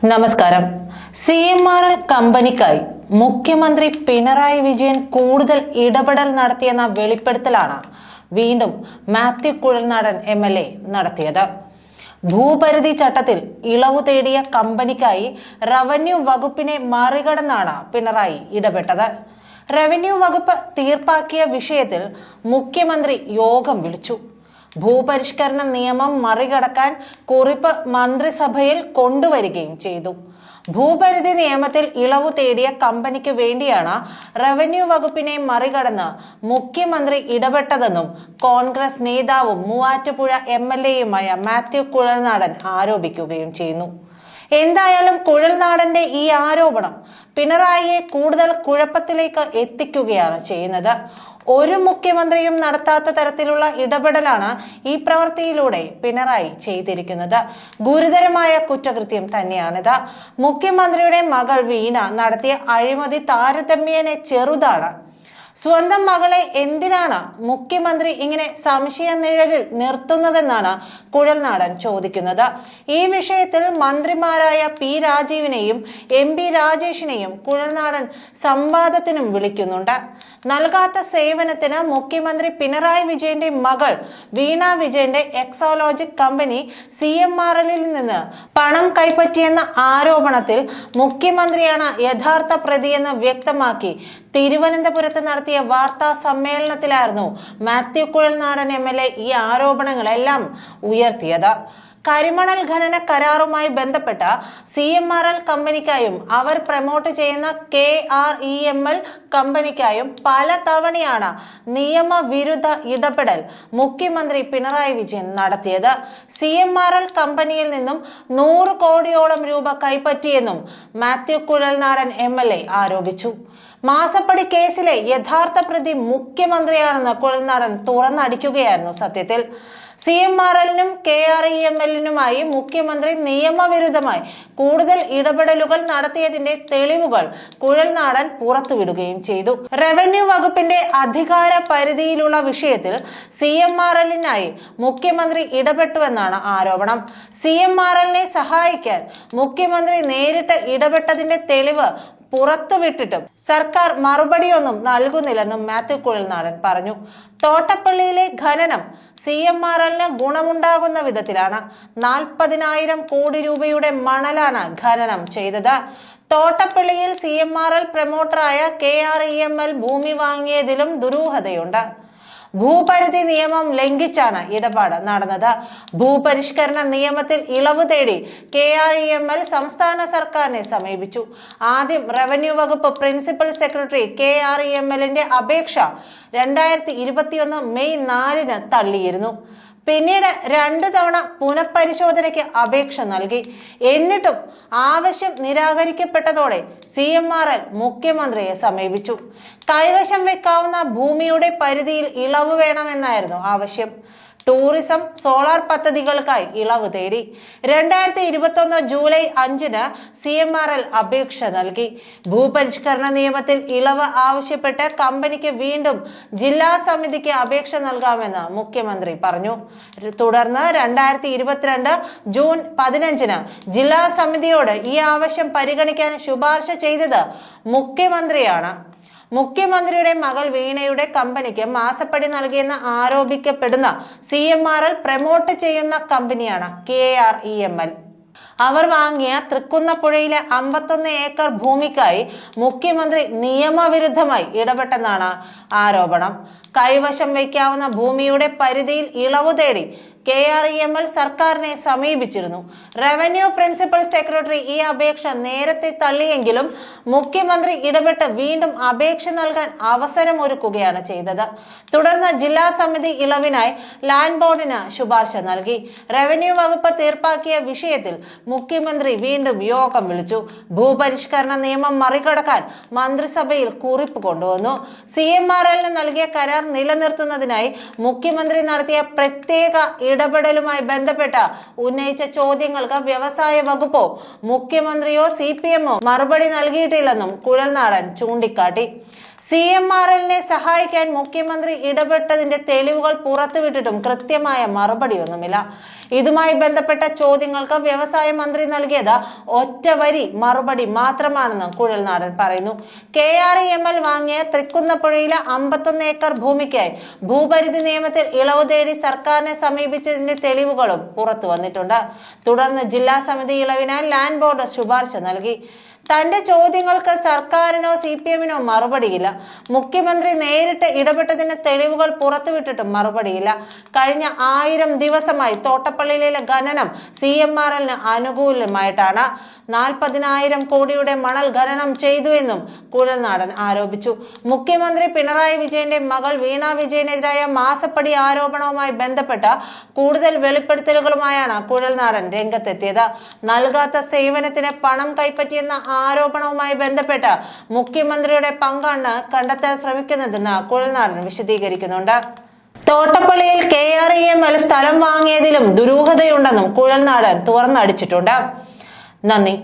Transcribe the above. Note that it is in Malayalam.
നമസ്കാരം. സി എം ആർ എൽ കമ്പനിക്കായി മുഖ്യമന്ത്രി പിണറായി വിജയൻ കൂടുതൽ ഇടപെടൽ നടത്തിയെന്ന വെളിപ്പെടുത്തലാണ് വീണ്ടും Mathew Kuzhalnadan M L A നടത്തിയത്. ഭൂപരിധി ചട്ടത്തിൽ ഇളവ് തേടിയ കമ്പനിക്കായി റവന്യൂ വകുപ്പിനെ മറികടന്നാണ് പിണറായി ഇടപെട്ടത്. റവന്യൂ വകുപ്പ് തീർപ്പാക്കിയ വിഷയത്തിൽ മുഖ്യമന്ത്രി യോഗം വിളിച്ചു. ഭൂപരിഷ്കരണ നിയമം മറികടക്കാൻ കുറിപ്പ് മന്ത്രിസഭയിൽ കൊണ്ടുവരികയും ചെയ്തു. ഭൂപരിധി നിയമത്തിൽ ഇളവ് തേടിയ കമ്പനിക്ക് വേണ്ടിയാണ് റവന്യൂ വകുപ്പിനെ മറികടന്ന് മുഖ്യമന്ത്രി ഇടപെട്ടതെന്നും കോൺഗ്രസ് നേതാവും മൂവാറ്റുപുഴ എം എൽ എയുമായ മാത്യു കുഴൽനാടൻ ആരോപിക്കുകയും ചെയ്യുന്നു. എന്തായാലും കുഴൽനാടന്റെ ഈ ആരോപണം പിണറായിയെ കൂടുതൽ കുഴപ്പത്തിലേക്ക് എത്തിക്കുകയാണ് ചെയ്യുന്നത്. ഒരു മുഖ്യമന്ത്രിയും നടത്താത്ത തരത്തിലുള്ള ഇടപെടലാണ് ഈ പ്രവൃത്തിയിലൂടെ പിണറായി ചെയ്തിരിക്കുന്നത്. ഗുരുതരമായ കുറ്റകൃത്യം തന്നെയാണിത്. മുഖ്യമന്ത്രിയുടെ മകൾ വീണ നടത്തിയ അഴിമതി താരതമ്യേന ചെറുതാണ് സ്വന്തം മകളെ എന്തിനാണ് മുഖ്യമന്ത്രി ഇങ്ങനെ സംശയ നിഴലിൽ നിർത്തുന്നതെന്നാണ് കുഴൽനാടൻ ചോദിക്കുന്നത്. ഈ വിഷയത്തിൽ മന്ത്രിമാരായ പി രാജീവിനെയും എം പി രാജേഷിനെയും കുഴൽനാടൻ സംവാദത്തിനും വിളിക്കുന്നുണ്ട്. നൽകാത്ത സേവനത്തിന് മുഖ്യമന്ത്രി പിണറായി വിജയന്റെ മകൾ വീണ വിജയന്റെ എക്സോളോജിക് കമ്പനി സി എം ആർ എല്ലിൽ നിന്ന് പണം കൈപ്പറ്റിയെന്ന ആരോപണത്തിൽ മുഖ്യമന്ത്രിയാണ് യഥാർത്ഥ പ്രതിയെന്ന് വ്യക്തമാക്കി തിരുവനന്തപുരത്ത് നടത്തിയ വാർത്താ സമ്മേളനത്തിലായിരുന്നു Mathew Kuzhalnadan M L A ഈ ആരോപണങ്ങളെല്ലാം ഉയർത്തിയത്. കരിമണൽ ഖനന കരാറുമായി ബന്ധപ്പെട്ട സി എം ആർ എൽ കമ്പനിക്കായും അവർ പ്രമോട്ട് ചെയ്യുന്ന K R E M L കമ്പനിക്കായും പല തവണയാണ് നിയമവിരുദ്ധ ഇടപെടൽ മുഖ്യമന്ത്രി പിണറായി വിജയൻ നടത്തിയത്. സി എം ആർ എൽ കമ്പനിയിൽ നിന്നും നൂറ് കോടിയോളം രൂപ കൈപ്പറ്റിയെന്നും Mathew Kuzhalnadan M L A ആരോപിച്ചു. മാസപ്പടി കേസിലെ യഥാർത്ഥ പ്രതി മുഖ്യമന്ത്രിയാണെന്ന് കുഴൽനാടൻ തുറന്നടിക്കുകയായിരുന്നു സത്യത്തിൽ. സി എം ആർ എല്ലിനും കെ ആർ ഇ എം എല്ലിനുമായി മുഖ്യമന്ത്രി നിയമവിരുദ്ധമായി കൂടുതൽ ഇടപെടലുകൾ നടത്തിയതിന്റെ തെളിവുകൾ കുഴൽനാടൻ പുറത്തുവിടുകയും ചെയ്തു. റവന്യൂ വകുപ്പിന്റെ അധികാര പരിധിയിലുള്ള വിഷയത്തിൽ സി എം ആർ എല്ലിനായി മുഖ്യമന്ത്രി ഇടപെട്ടുവെന്നാണ് ആരോപണം. സി എം ആർ എല്ലിനെ സഹായിക്കാൻ മുഖ്യമന്ത്രി നേരിട്ട് ഇടപെട്ടതിന്റെ തെളിവ് പുറത്തുവിട്ടിട്ടും സർക്കാർ മറുപടിയൊന്നും നൽകുന്നില്ലെന്നും മാത്യു കുഴൽനാടൻ പറഞ്ഞു. തോട്ടപ്പള്ളിയിലെ ഖനനം സി എം ആർ എല്ലിന് ഗുണമുണ്ടാകുന്ന വിധത്തിലാണ് നാൽപ്പതിനായിരം കോടി രൂപയുടെ മണലാണ് ഖനനം ചെയ്തത്. തോട്ടപ്പള്ളിയിൽ C M R L പ്രമോട്ടറായ K R E M L ഭൂമി വാങ്ങിയതിലും ദുരൂഹതയുണ്ട്. ഭൂപരിധി നിയമം ലംഘിച്ചാണ് ഇടപാട് നടന്നത്. ഭൂപരിഷ്കരണ നിയമത്തിൽ ഇളവ് തേടി K R E M L സംസ്ഥാന സർക്കാരിനെ സമീപിച്ചു. ആദ്യം റവന്യൂ വകുപ്പ് principal secretary K R E M എല്ലിന്റെ അപേക്ഷ രണ്ടായിരത്തി ഇരുപത്തിയൊന്ന് മെയ് നാലിന് തള്ളിയിരുന്നു. പിന്നീട് രണ്ടു തവണ പുനഃപരിശോധനയ്ക്ക് അപേക്ഷ നൽകി. എന്നിട്ടും ആവശ്യം നിരാകരിക്കപ്പെട്ടതോടെ സി എം ആർ എൽ മുഖ്യമന്ത്രിയെ സമീപിച്ചു. കൈവശം വെക്കാവുന്ന ഭൂമിയുടെ പരിധിയിൽ ഇളവ് വേണമെന്നായിരുന്നു ആവശ്യം. ടൂറിസം സോളാർ പദ്ധതികൾക്കായി ഇളവ് തേടി. രണ്ടായിരത്തി ഇരുപത്തി ഒന്ന് ജൂലൈ അഞ്ചിന് സി എം ആർ എൽ അപേക്ഷ നൽകി. ഭൂപരിഷ്കരണ നിയമത്തിൽ ഇളവ് ആവശ്യപ്പെട്ട് കമ്പനിക്ക് വീണ്ടും ജില്ലാ സമിതിക്ക് അപേക്ഷ നൽകാമെന്ന് മുഖ്യമന്ത്രി പറഞ്ഞു. തുടർന്ന് രണ്ടായിരത്തി ഇരുപത്തിരണ്ട് ജൂൺ പതിനഞ്ചിന് ജില്ലാ സമിതിയോട് ഈ ആവശ്യം പരിഗണിക്കാൻ ശുപാർശ ചെയ്തത് മുഖ്യമന്ത്രിയാണ്. മുഖ്യമന്ത്രിയുടെ മകൾ വീണയുടെ കമ്പനിക്ക് മാസപ്പടി നൽകിയെന്ന് ആരോപിക്കപ്പെടുന്ന C M R L promote ചെയ്യുന്ന കമ്പനിയാണ് K R E M L. അവർ വാങ്ങിയ തൃക്കുന്നപ്പുഴയിലെ അമ്പത്തൊന്ന് ഏക്കർ ഭൂമിക്കായി മുഖ്യമന്ത്രി നിയമവിരുദ്ധമായി ഇടപെട്ടെന്നാണ് ആരോപണം. കൈവശം വയ്ക്കാവുന്ന ഭൂമിയുടെ പരിധിയിൽ ഇളവ് തേടി K R E M L സർക്കാരിനെ സമീപിച്ചിരുന്നു. റവന്യൂ പ്രിൻസിപ്പൽ സെക്രട്ടറി ഈ അപേക്ഷ നേരത്തെ തള്ളിയെങ്കിലും മുഖ്യമന്ത്രി ഇടപെട്ട് വീണ്ടും അപേക്ഷ നൽകാൻ അവസരം ഒരുക്കുകയാണ് ചെയ്തത്. തുടർന്ന് ജില്ലാ സമിതി ഇളവിനായി ലാൻഡ് ബോർഡിന് ശുപാർശ നൽകി. റവന്യൂ വകുപ്പ് തീർപ്പാക്കിയ വിഷയത്തിൽ മുഖ്യമന്ത്രി വീണ്ടും യോഗം വിളിച്ചു. ഭൂപരിഷ്കരണ നിയമം മറികടക്കാൻ മന്ത്രിസഭയിൽ കുറിപ്പ് കൊണ്ടുവന്നു. സി എം ആർ എല്ലിന് നൽകിയ കരാർ നിലനിർത്തുന്നതിനായി മുഖ്യമന്ത്രി നടത്തിയ പ്രത്യേക ഇടപെടലുമായി ബന്ധപ്പെട്ട് ഉന്നയിച്ച ചോദ്യങ്ങൾക്ക് വ്യവസായ വകുപ്പോ മുഖ്യമന്ത്രിയോ സി മറുപടി നൽകിയിട്ടില്ലെന്നും കുഴൽനാടൻ ചൂണ്ടിക്കാട്ടി. സി എം ആർ എല്ലിനെ സഹായിക്കാൻ മുഖ്യമന്ത്രി ഇടപെട്ടതിന്റെ തെളിവുകൾ പുറത്തുവിട്ടിട്ടും കൃത്യമായ മറുപടിയൊന്നുമില്ല. ഇതുമായി ബന്ധപ്പെട്ട ചോദ്യങ്ങൾക്ക് വ്യവസായ മന്ത്രി നൽകിയത് ഒറ്റ വരി മറുപടി മാത്രമാണെന്ന് കുഴൽനാടൻ പറയുന്നു. K R E M L വാങ്ങിയ തൃക്കുന്നപ്പുഴയിലെ അമ്പത്തൊന്ന് ഏക്കർ ഭൂമിക്കായി ഭൂപരിധി നിയമത്തിൽ ഇളവ് തേടി സർക്കാരിനെ സമീപിച്ചതിന്റെ തെളിവുകളും പുറത്തു വന്നിട്ടുണ്ട് തുടർന്ന് ജില്ലാ സമിതി ഇളവിനായി ലാൻഡ് ബോർഡ് ശുപാർശ നൽകി. തന്റെ ചോദ്യങ്ങൾക്ക് സർക്കാരിനോ സി പി എമ്മിനോ മറുപടിയില്ല. മുഖ്യമന്ത്രി നേരിട്ട് ഇടപെട്ടതിന് തെളിവുകൾ പുറത്തുവിട്ടിട്ടും മറുപടിയില്ല. കഴിഞ്ഞ ആയിരം ദിവസമായി തോട്ടപ്പള്ളിയിലെ ഖനനം സി എം ആർ എല്ലിന് അനുകൂലമായിട്ടാണ്. നാൽപ്പതിനായിരം കോടിയുടെ മണൽ ഖനനം ചെയ്തുവെന്നും കുഴൽനാടൻ ആരോപിച്ചു. മുഖ്യമന്ത്രി പിണറായി വിജയന്റെ മകൾ വീണ വിജയനെതിരായ മാസപ്പടി ആരോപണവുമായി ബന്ധപ്പെട്ട കൂടുതൽ വെളിപ്പെടുത്തലുകളുമായാണ് കുഴൽനാടൻ രംഗത്തെത്തിയത്. നൽകാത്ത സേവനത്തിന് പണം കൈപ്പറ്റിയെന്ന ആരോപണവുമായി ബന്ധപ്പെട്ട് മുഖ്യമന്ത്രിയുടെ പങ്കാണ് കണ്ടെത്താൻ ശ്രമിക്കുന്നതെന്ന് കുഴൽനാടൻ വിശദീകരിക്കുന്നുണ്ട്. തോട്ടപ്പള്ളിയിൽ K R E M L സ്ഥലം വാങ്ങിയതിലും ദുരൂഹതയുണ്ടെന്നും കുഴൽനാടൻ തുറന്നടിച്ചിട്ടുണ്ട്. നന്ദി.